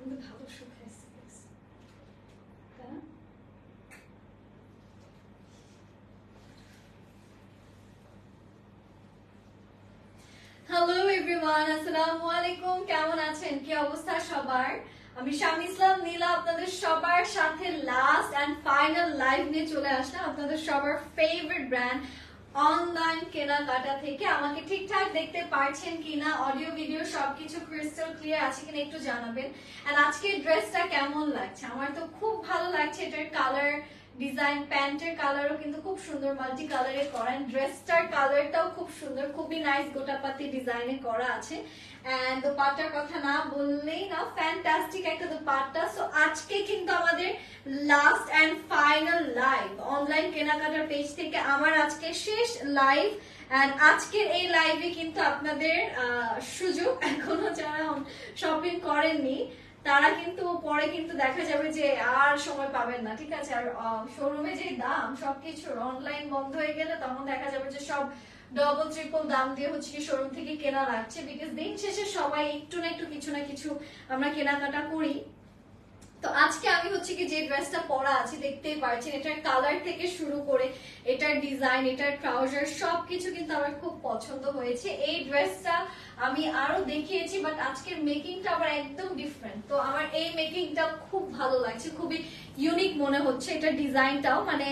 কিন্তু ভালো শুকাইছে তাই না? হ্যালো এভরিওয়ান আসসালামু আলাইকুম কেমন আছেন? কি অবস্থা সবার? আমি শামি ইসলাম নীলা, আপনাদের সবার সাথে লাস্ট এন্ড ফাইনাল লাইভ নিয়ে চলে আসলাম। আপনাদের সবার ফেভারিট ব্র্যান্ড অনলাইন কেনাকাটা থেকে আমাকে ঠিকঠাক দেখতে পারছেন কিনা অডিও ভিডিও সবকিছু ক্রিস্টাল ক্লিয়ার আছে কিনা একটু জানাবেন। আর আজকের ড্রেসটা কেমন লাগছে? আমার তো খুব ভালো লাগছে, এটার কালার ডিজাইন প্যান্টের কালারও কিন্তু খুব সুন্দর মাল্টি কালারে করা ড্রেসটার কালারটাও খুব সুন্দর, খুবই নাইস গোটাপাতি ডিজাইনে করা আছে। এন্ড দোপাট্টার কথা না বললেই না ফ্যান্টাস্টিক একটা দোপাট্টা। সো আজকে কিন্তু আমাদের last and final live online কেনাকাটার পেজ থেকে আমার আজকে শেষ লাইভ এন্ড আজকের এই লাইভে কিন্তু আপনাদের সুযোগ এখনও যারা শপিং করেননি। তারা কিন্তু পরে কিন্তু দেখা যাবে যে আর সময় পাবেন না, ঠিক আছে? আর শোরুমে যে দাম সবকিছুর অনলাইন বন্ধ হয়ে গেলে তখন দেখা যাবে যে সব ডবল ট্রিপল দাম দিয়ে হচ্ছে কি শোরুম থেকে কেনা লাগছে বিকজ দিন শেষে সবাই একটু না একটু কিছু না কিছু আমরা কেনাকাটা করি। তো আজকে আমি হচ্ছে কি যে ড্রেসটা পরা আছে, দেখতেই পাচ্ছেন এটার কালার থেকে শুরু করে, এটার ডিজাইন এটার ট্রাউজার সবকিছু কিন্তু আমার খুব পছন্দ হয়েছে। এই ড্রেসটা আমি আরও দেখিয়েছি বাট আজকের মেকিংটা আবার একদম ডিফারেন্ট তো আমার এই মেকিংটা খুব ভালো লাগছে, খুবই ইউনিক মনে হচ্ছে এটার ডিজাইনটাও মানে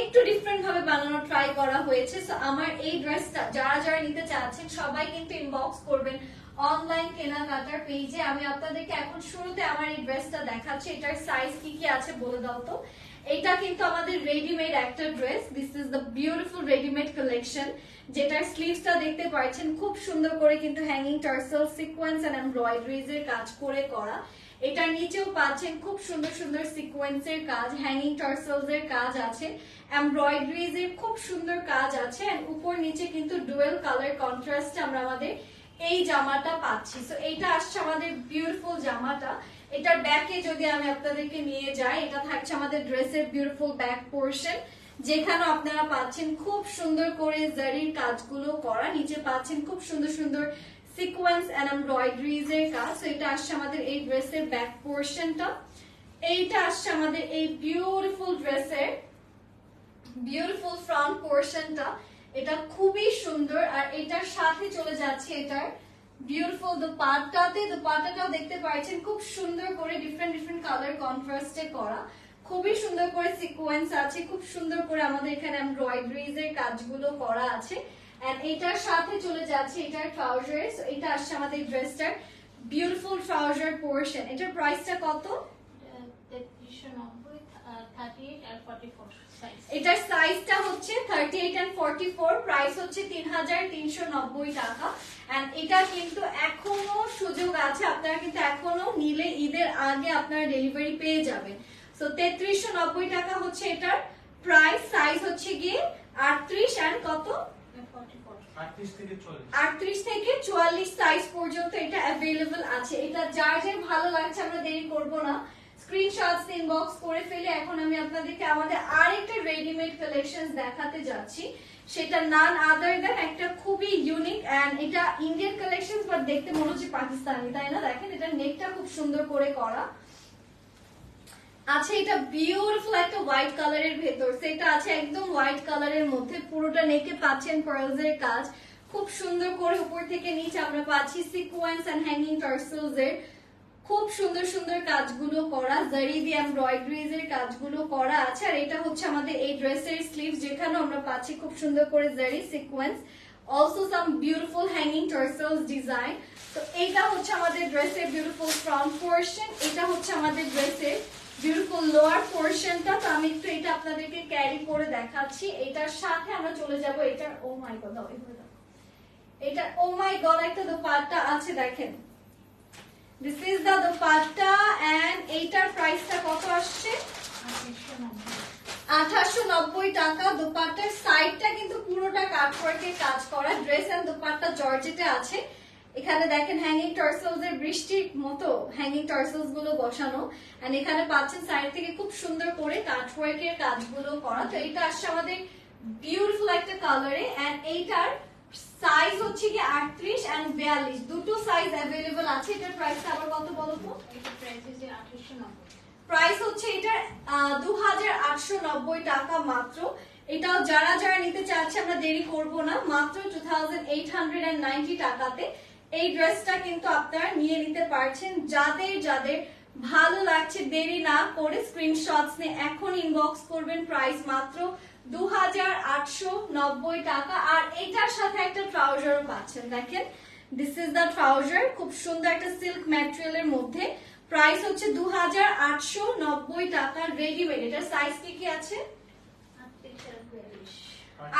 একটু ডিফারেন্ট ভাবে বানানো ট্রাই করা হয়েছে। সো আমার এই ড্রেসটা যারা যারা নিতে চাচ্ছেন, সবাই কিন্তু ইনবক্স করবেন। অনলাইন কেনাকাটার পেজে আমি আপনাদেরকে এখন শুরুতে আমার এই ড্রেসটা দেখাচ্ছি। এটার সাইজ কি কি আছে বলে দাও তো। এটা কিন্তু আমাদের রেডিমেড একটা dress this is the beautiful readymade collection যেটার স্লিভসটা দেখতে পাচ্ছেন, খুব সুন্দর করে কিন্তু hanging tassel sequence and embroideries এর কাজ করে করা। এটার নিচেও পাচ্ছেন খুব সুন্দর সুন্দর সিকোয়েন্সের কাজ হ্যাঙ্গিং টার্সেলস এর কাজ আছে এমব্রয়ডারিজ এর খুব সুন্দর কাজ আছে এন্ড উপর নিচে কিন্তু ডুয়েল কালার কন্ট্রাস্টে আমরা আমাদের এই জামাটা পাচ্ছি। সো এইটা আসছে আমাদের বিউটিফুল জামাটা। এটার ব্যাকে যদি আমি আপনাদেরকে নিয়ে যাই, এটা থাকছে আমাদের ড্রেসের বিউটিফুল ব্যাক পোর্শন যেখানে আপনারা পাচ্ছেন খুব সুন্দর করে জারির কাজগুলো করা। নিচে পাচ্ছেন খুব সুন্দর সুন্দর সিকোয়েন্স এন্ড এমব্রয়ডারিজ এর কাজ। তো এটা আসছে আমাদের এই ড্রেসের ব্যাক পোর্শনটা এইটা আসছে আমাদের এই বিউটিফুল ড্রেসের বিউটিফুল ফ্রন্ট পোর্শনটা এটা খুবই সুন্দর আর এটার সাথে চলে যাচ্ছে এটার বিউটিফুল দোপাট্টাতে দোপাট্টাটাও দেখতে পাচ্ছেন, খুব সুন্দর করে ডিফারেন্ট ডিফারেন্ট কালার কন্ট্রাস্টে করা। খুবই সুন্দর করে সিকোয়েন্স আছে, খুব সুন্দর করে আমাদের এখানে এমব্রয়ডারিজ এর কাজগুলো করা আছে। এটার সাথে চলে যাচ্ছে এটার ট্রাউজার এটা আসছে আমাদের ড্রেসটার বিউটিফুল ট্রাউজার পোর্শন এটার প্রাইসটা কত? তেত্রিশশো নব্বই। এটার সাইজটা হচ্ছে প্রাইস হচ্ছে টাকা। অ্যান্ড এটা কিন্তু এখনও সুযোগ আছে আপনারা কিন্তু এখনও নিলে ঈদের আগে আপনারা ডেলিভারি পেয়ে যাবেন। সো তেত্রিশশো নব্বই টাকা হচ্ছে এটার প্রাইস সাইজ হচ্ছে গিয়ে আটত্রিশ অ্যান্ড কত? ফর্টি ফোর আটত্রিশ থেকে চল্লিশ আটত্রিশ থেকে চুয়াল্লিশ সাইজ পর্যন্ত এটা অ্যাভেলেবল আছে। এটা যার যার ভালো লাগছে আমরা দেরি করব না। স্ক্রিনশটস ইনবক্স করে ফেলে এখন আমি আপনাদেরকে আমাদের আরেকটা রেডিমেড কালেকশন দেখাতে যাচ্ছি। সেটা নান আদার দেন একটা খুবই ইউনিক এন্ড এটা ইন্ডিয়ান কালেকশন বাট দেখতে মনে হচ্ছে পাকিস্তানি, তাই না? দেখেন এটা নেকটা খুব সুন্দর করে করা। আছে এটা বিউটিফুল একটা হোয়াইট কালারের ভেতর। সেটা আছে একদম হোয়াইট কালারের মধ্যে। পুরোটা নেকে পাচ্ছেন পার্লস এর কাজ। খুব সুন্দর করে উপর থেকে নিচে আমরা পাচ্ছি সিকোয়েন্স এন্ড হ্যাঙ্গিং টার্সেলস এর। খুব সুন্দর সুন্দর কাজগুলো করা জারি দিয়ে এমব্রয়ডারিজ এর কাজগুলো করা আছে, আর এটা হচ্ছে আমাদের এই ড্রেসের স্লিভস যেখানে আমরা পাচ্ছি খুব সুন্দর করে zari sequence also some beautiful hanging tassels design তো এটা হচ্ছে আমাদের ড্রেসের বিউটিফুল ফ্রন্ট পোর্শন এটা হচ্ছে আমাদের ড্রেসের বিউটিফুল লোয়ার পোর্শনটা তো আমি একটু এটা আপনাদেরকে ক্যারি করে দেখাচ্ছি, এটার সাথে আমরা চলে যাব, এটার ও মাই গড এটা ও মাই গড একটা দোপাট্টা আছে, দেখেন। This is the dupatta and এইটার প্রাইসটা কত আসছে? আঠাশশো নব্বই টাকা। দোপাট্টার সাইডটা কিন্তু পুরোটা কাটওয়ার্কের কাজ করা। ড্রেস এন্ড দোপাট্টা জর্জেটে আছে। এখানে দেখেন হ্যাঙ্গিং টার্সেলস এর বৃষ্টির মতো হ্যাঙ্গিং টার্সেলসগুলো বসানো। এন্ড এখানে পাচ্ছেন সাইড থেকে খুব সুন্দর করে কাটওয়ার্কের কাজগুলো করা। তো এটা আসছে আমাদের বিউটিফুল একটা কালারে এন্ড এইটার সাইজ হচ্ছে কি আটত্রিশ এন্ড বিয়াল্লিশ। দুটো সাইজ অ্যাভেলেবল আছে। এটার প্রাইস আবার কত বলো তো? এটা প্রাইস হচ্ছে আঠাশশো নব্বই। প্রাইস হচ্ছে এটার আটশো নব্বই টাকা মাত্র। এটাও যারা যারা নিতে চাচ্ছে আমরা দেরি করব না। মাত্র two thousand eight hundred and ninety টাকাতে এই ড্রেসটা কিন্তু আপনারা নিয়ে নিতে পারছেন। যাদের যাদের ভালো লাগছে দেরি না করে স্ক্রিনশটস নিয়ে এখন ইনবক্স করবেন। প্রাইস মাত্র দু হাজার আটশো নব্বই টাকা। আর এটার সাথে একটা ট্রাউজারও পাচ্ছেন, দেখেন। দিস ইজ ট্রাউজার খুব সুন্দর একটা সিল্ক ম্যাটেরিয়ালের মধ্যে। প্রাইস হচ্ছে টাকার রেডিমেড সাইজ কি কি আছে?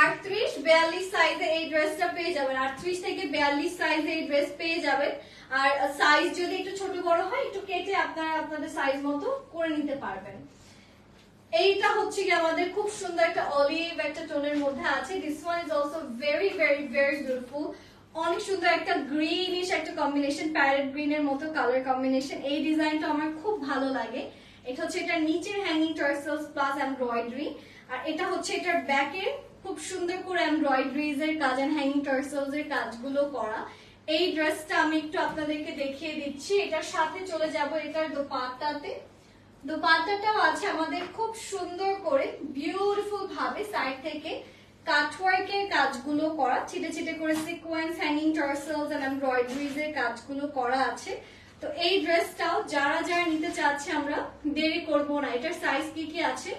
আটত্রিশ, বিয়াল্লিশ সাইজে এই ড্রেসটা পেয়ে যাবেন। আটত্রিশ থেকে বিয়াল্লিশ সাইজে এই ড্রেস পেয়ে যাবেন। আর সাইজ যদি একটু ছোট বড় হয়, একটু কেটে আপনারা আপনাদের সাইজ মতো করে নিতে পারবেন। এইটা হচ্ছে কি আমাদের খুব সুন্দর একটা অলিভ একটা টোনের মধ্যে আছে। This one is also very very very beautiful অনেক সুন্দর একটা গ্রিনিশ একটা কম্বিনেশন প্যারেট গ্রিনের মতো কালার কম্বিনেশন এই ডিজাইনটা আমার খুব ভালো লাগে। এটা হচ্ছে এটা নিচের হ্যাঙ্গিং টার্সেলস প্লাস এমব্রয়ডারি আর এটা হচ্ছে এটার ব্যাকের খুব সুন্দর করে এমব্রয়ডারিজ এর কাজ এন্ড হ্যাঙ্গিং টার্সেলস এর কাজগুলো করা। এই ড্রেসটা আমি একটু আপনাদেরকে দেখিয়ে দিচ্ছি। এটার সাথে চলে যাব এটার দোপাট্টাতে। দোপাট্টাটাও আছে আমাদের খুব সুন্দর করে বিউটিফুল ভাবে সাইড থেকে কাটওয়ার্কের কাজগুলো করা, ছিটে ছিটে করে sequence hanging tassels and embroideries এর কাজগুলো করা আছে। তো এই ড্রেসটাও যারা যারা নিতে চাচ্ছে আমরা দেরি করব না। এটার সাইজ কি কি আছে?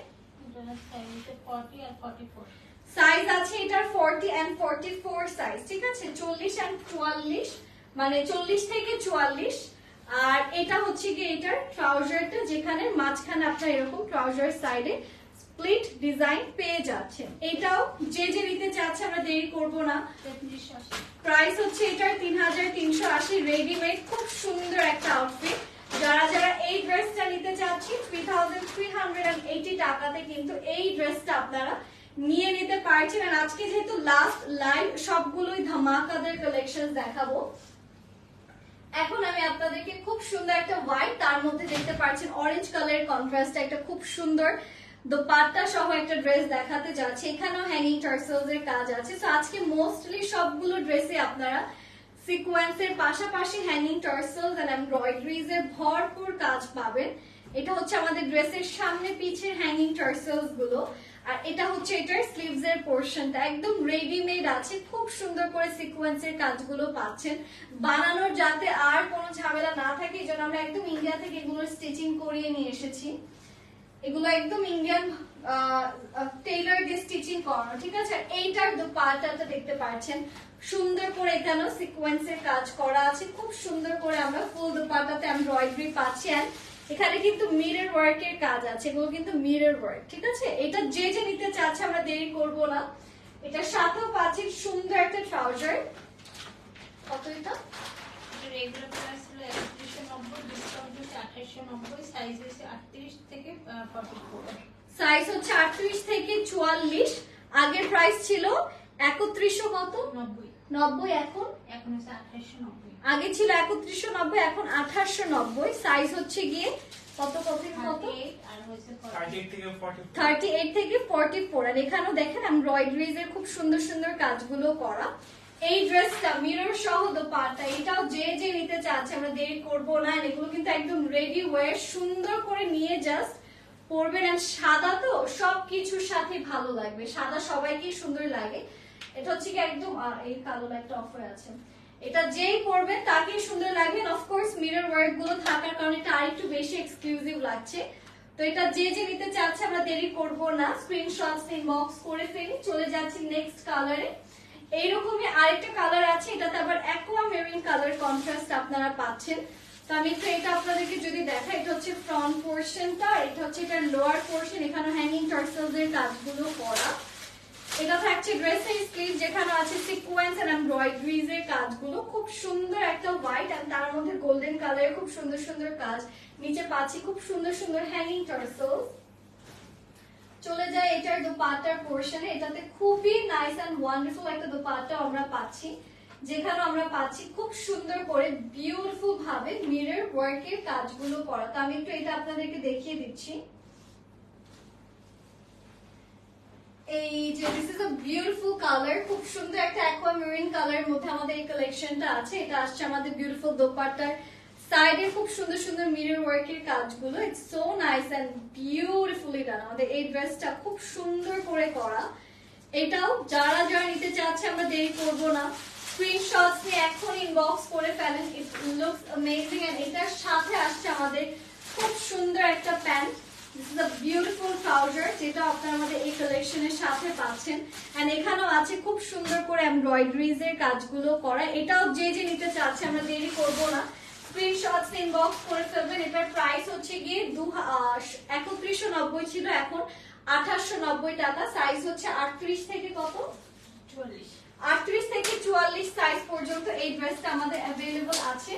সাইজ আছে এটার forty and forty four size ঠিক আছে? চল্লিশ অ্যান্ড চুয়াল্লিশ মানে চল্লিশ থেকে চুয়াল্লিশ আর এটা হচ্ছে কি এটার ট্রাউজারটা যেখানে মাঝখানে আপনার এরকম ট্রাউজার সাইডে স্প্লিট ডিজাইন পেয়ে যাচ্ছেন। এটাও যে যে নিতে চাচ্ছে আমরা দেরি করব না। প্রাইস হচ্ছে এটার তিন হাজার তিনশো আশি রেডিমেড, খুব সুন্দর একটা আউটফিট যারা যারা এই ড্রেসটা নিতে চাচ্ছি three thousand three hundred and eighty টাকাতে কিন্তু এই ড্রেসটা আপনারা নিয়ে নিতে পারছেন। আর আজকে যেহেতু লাস্ট লাইভ সবগুলোই ধামাকাদের কালেকশন দেখাবো। এখন আমি আপনাদেরকে খুব সুন্দর একটা হোয়াইট তার মধ্যে দেখতে পাচ্ছেন অরেঞ্জ কালারের কন্ট্রাস্ট একটা খুব সুন্দর দোপাট্টা সহ একটা ড্রেস দেখাতে যাচ্ছে। এখানেও হ্যাঙ্গিং টার্সেলস এর কাজ আছে। তো আজকে মোস্টলি সবগুলো ড্রেসে আপনারা সিকোয়েন্সের পাশাপাশি হ্যাঙ্গিং টার্সেলস এন্ড এমব্রয়ডারিজ এর ভরপুর কাজ পাবেন। এটা হচ্ছে আমাদের ড্রেসের সামনে পিছের হ্যাঙ্গিং টার্সেলসগুলো। আর এটা হচ্ছে এটার স্লিভস এর পোর্শনটা একদম রেডিমেড আছে, খুব সুন্দর করে সিকোয়েন্সের কাজগুলো পাচ্ছেন। বানানোর যাতে আর কোনো ঝামেলা না থাকে, এই জন্য আমরা একদম ইন্ডিয়া থেকে এগুলো স্টিচিং করিয়ে নিয়ে এসেছি। এগুলো একদম ইন্ডিয়ান টেইলার দিয়ে স্টিচিং করানো, ঠিক আছে? এইটার দোপাট্টাটা দেখতে পাচ্ছেন, সুন্দর করে এখানেও সিকোয়েন্সের কাজ করা আছে। খুব সুন্দর করে আমরা ফুল দোপাট্টাতে এমব্রয়ডারি পাচ্ছি আর এখানে কিন্তু মিরর ওয়ার্কের কাজ আছে এগুলো কিন্তু মিরর ওয়ার্ক ঠিক আছে? এটা যে যে নিতে চাচ্ছে আমরা দেরি করব না। এটা সাথেও পাচ্ছি সুন্দর একটা ট্রাউজার কত এটা? রেগুলার প্রাইস একত্রিশশো নব্বই ডিসকাউন্ট হচ্ছে আঠাশশো নব্বই সাইজ হচ্ছে আটত্রিশ থেকে ফর্টি সাইজ হচ্ছে আটত্রিশ থেকে চুয়াল্লিশ। আগের প্রাইস ছিল একত্রিশশো কত? নব্বই। নব্বই এখন? এখন হচ্ছে আঠাশশো নব্বই। আগে ছিল একত্রিশশো নব্বই এখন আঠাশশো নব্বই। সাইজ হচ্ছে গিয়ে কত থার্টি এইট থেকে ফর্টি ফোর আর এখানেও দেখেন এমব্রয়ডারিজ এর খুব সুন্দর সুন্দর কাজগুলো করা। এই ড্রেসটা মিরর সহ দোপাট্টা এটাও যে যে নিতে চাচ্ছে আমরা দেরি করব না। এগুলো কিন্তু একদম রেডি ওয়ে সুন্দর করে নিয়ে জাস্ট পরবেন। আর সাদা তো সব কিছুর সাথে ভালো লাগবে। সাদা সবাইকেই সুন্দর লাগে। এটা হচ্ছে কি একদম এই কালো একটা অফার আছে। এটা যেই পরবেন তাকেই সুন্দর লাগবে। অফকোর্স মিরর ওয়ার্কগুলো থাকার কারণে এটা আরেকটু বেশি এক্সক্লুসিভ লাগছে। তো এটা যে যে নিতে চাচ্ছে, আমরা দেরি করব না। স্ক্রিনশটস ইনবক্স করে ফেলি, চলে যাচ্ছি নেক্সট কালারে এইরকমই আরেকটা কালার আছে, এটাতে আবার অ্যাকোয়া মেরিন কালার কন্ট্রাস্ট আপনারা পাচ্ছেন। তো আমি তো এটা আপনাদেরকে যদি দেখাই, এটা হচ্ছে ফ্রন্ট পোর্শনটা এটা হচ্ছে এটার লোয়ার পোর্শন এখানে হ্যাঙ্গিং টার্সেলস এর কাজগুলো করা। এটা থাকছে ড্রেসের স্লিভ যেখানে আছে সিকোয়েন্স এন্ড এমব্রয়ডারিজ এর কাজগুলো। খুব সুন্দর একটা হোয়াইট এন্ড তার মধ্যে গোল্ডেন কালারের খুব সুন্দর সুন্দর কাজ। নিচে পাচ্ছি খুব সুন্দর সুন্দর হ্যাঙ্গিং টার্সেলস চলে যায় এটার দোপাট্টার পোর্শনে এটাতে খুবই নাইস এন্ড ওয়ান্ডারফুল একটা দোপাট্টা আমরা পাচ্ছি। যেখানে আমরা পাচ্ছি খুব সুন্দর করে বিউটিফুল ভাবে মিরর ওয়ার্কের কাজগুলো করা। তো আমি একটু এটা আপনাদেরকে দেখিয়ে দিচ্ছি। এই যে this is a beautiful colour খুব সুন্দর একটা অ্যাকোয়ামেরিন কালারের মধ্যে আমাদের এই কালেকশনটা আছে। এটা আসছে আমাদের বিউটিফুল দোপাট্টার সাইডে খুব সুন্দর সুন্দর মিরর ওয়ার্কের কাজগুলো। It's so nice and beautifully done আমাদের এই ড্রেসটা খুব সুন্দর করে করা। এটাও যারা যারা নিতে চাচ্ছে, আমরা দেরি করব না। স্ক্রিনশটস নিয়ে এখন ইনবক্স করে ফেলেন। ইট লুকস অ্যামেজিং এন্ড এটার সাথে আসছে আমাদের খুব সুন্দর একটা pant this is a beautiful trouser যেটা আপনারা আমাদের এই কালেকশনের সাথে পাচ্ছেন। এন্ড এখানেও আছে খুব সুন্দর করে এমব্রয়ডারিজ এর কাজগুলো করা। এটাও যে যে নিতে চাচ্ছে আমরা দেরি করব না। স্ক্রিনশটস ইনবক্স করে ফেলবেন। এটার প্রাইস হচ্ছে গিয়ে দু একত্রিশশো নব্বই ছিল এখন আঠাশশো নব্বই টাকা। সাইজ হচ্ছে আটত্রিশ থেকে কত? চুয়াল্লিশ। আটত্রিশ থেকে চুয়াল্লিশ সাইজ পর্যন্ত এই ড্রেসটা আমাদের অ্যাভেলেবল আছে।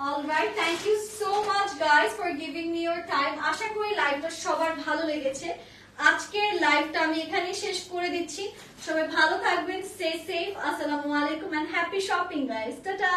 Alright thank you so much guys for giving me your time আশা করি লাইভটা সবার ভালো লেগেছে। আজকের লাইভটা আমি এখানেই শেষ করে দিচ্ছি। সবাই ভালো থাকবেন সে সেফ আসসালামু আলাইকুম and happy shopping guys tata